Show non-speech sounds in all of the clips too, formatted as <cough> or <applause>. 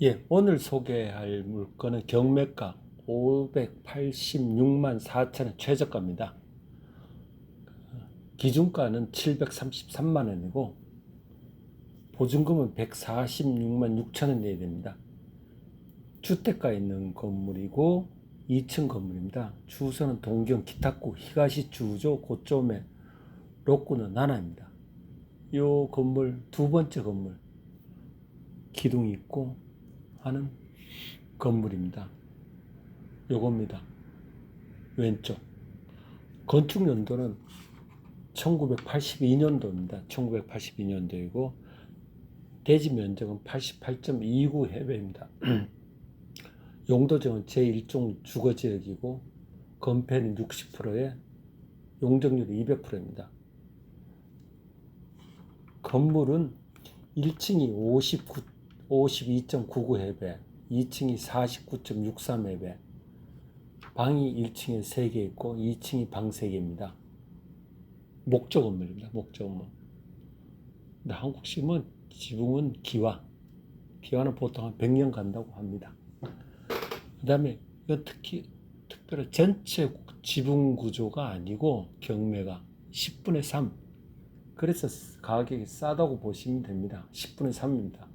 예, 오늘 소개할 물건은 경매가 586만 4천원 최저가입니다. 기준가는 733만 원이고 보증금은 146만 6천 원 내야 됩니다. 주택가 있는 건물이고 2층 건물입니다. 주소는 동경 기탁구 히가시 주조 고점에 로꾸는 나나입니다. 이 건물 두 번째 건물 기둥이 있고 하는 건물입니다. 요겁니다. 왼쪽. 건축 연도는 1982년도입니다. 1982년도이고 대지 면적은 88.29 해배입니다. <clears throat> 용도정은 제1종 주거지역이고 건폐는 60%에 용적률이 200%입니다. 건물은 1층이 59, 52.99 해배, 2층이 49.63 해배, 방이 1층에 3개 있고 2층이 방 3개입니다. 목적 건물입니다. 목적 건물. 근데 한국식은 지붕은 기와. 기와는 보통 한 100년 간다고 합니다. 그 다음에 이거 특히 특별히 전체 지붕 구조가 아니고 경매가 10분의 3. 그래서 가격이 싸다고 보시면 됩니다. 10분의 3입니다.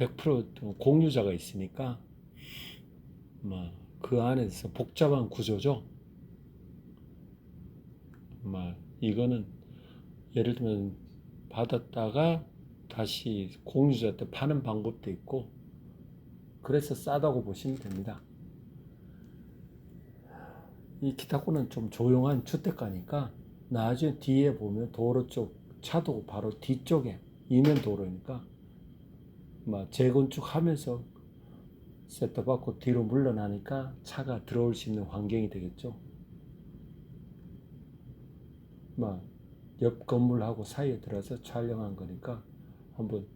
100% 공유자가 있으니까 뭐그 안에서 복잡한 구조죠. 뭐 이거는 예를 들면 받았다가 다시 공유자한테 파는 방법도 있고 그래서 싸다고 보시면 됩니다. 이 기타코는 좀 조용한 주택가니까 나중에 뒤에 보면 도로 쪽 차도 바로 뒤쪽에 이면 도로니까 막 재건축하면서 셋업받고 뒤로 물러나니까 차가 들어올 수 있는 환경이 되겠죠. 막 옆 건물하고 사이에 들어서 촬영한 거니까 한번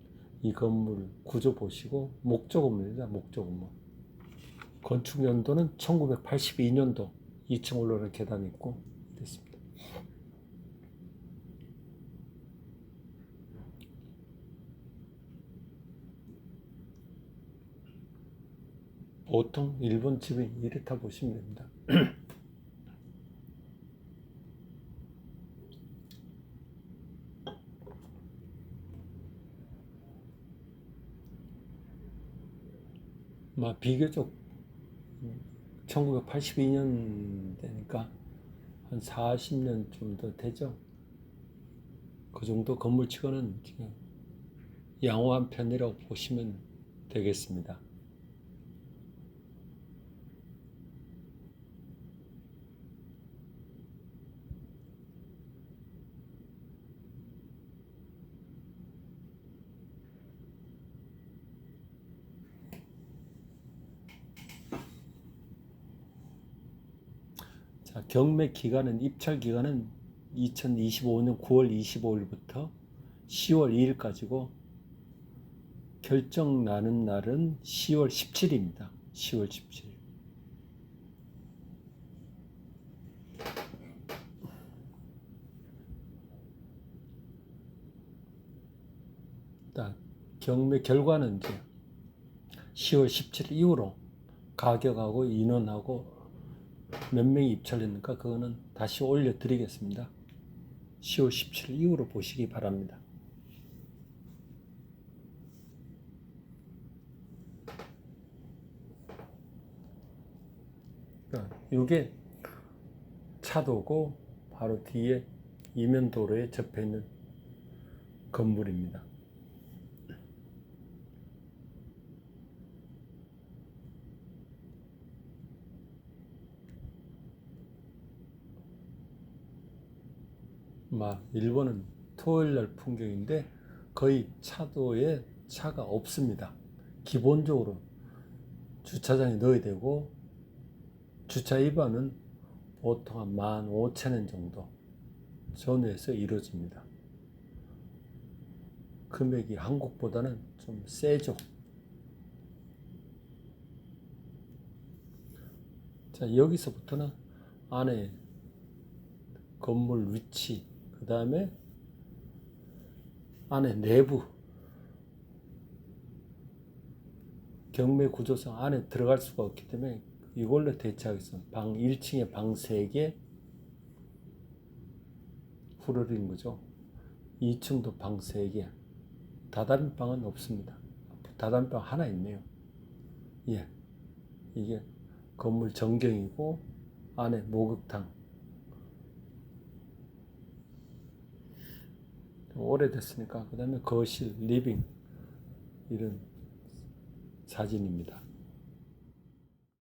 이 건물 구조 보시고 목조 건물입니다. 목조 건물. 건축 연도는 1982년도 2층 올라오는 계단 있고 됐습니다. 보통 일본 집이 이렇다 보시면 됩니다. 막 <clears throat> 비교적 1982년 되니까 한 40년 좀 더 되죠. 그 정도 건물치고는 지금 양호한 편이라고 보시면 되겠습니다. 자, 경매 기간은 입찰 기간은 2025년 9월 25일부터 10월 2일까지고 결정 나는 날은 10월 17일입니다. 10월 17일. 일단 경매 결과는 이제 10월 17일 이후로 가격하고 인원하고 몇 명이 입찰했는가 그거는 다시 올려드리겠습니다. 10월 17일 이후로 보시기 바랍니다. 이게 차도고 바로 뒤에 이면 도로에 접해 있는 건물입니다. 막 일본은 토요일 날 풍경인데 거의 차도에 차가 없습니다. 기본적으로 주차장에 넣어야 되고 주차 위반은 보통 한 15,000원 정도 전후에서 이루어집니다. 금액이 한국보다는 좀 세죠. 자, 여기서부터는 안에 건물 위치, 그 다음에 안에 내부 경매 구조상 안에 들어갈 수가 없기 때문에 이걸로 대체하겠습니다. 방 1층에 방 3개 후르린 거죠. 2층도 방 3개. 다다른 방은 없습니다. 다다른 방 하나 있네요. 예. 이게 건물 전경이고 안에 목욕탕. 오래됐으니까 그 다음에 거실, 리빙 이런 사진입니다.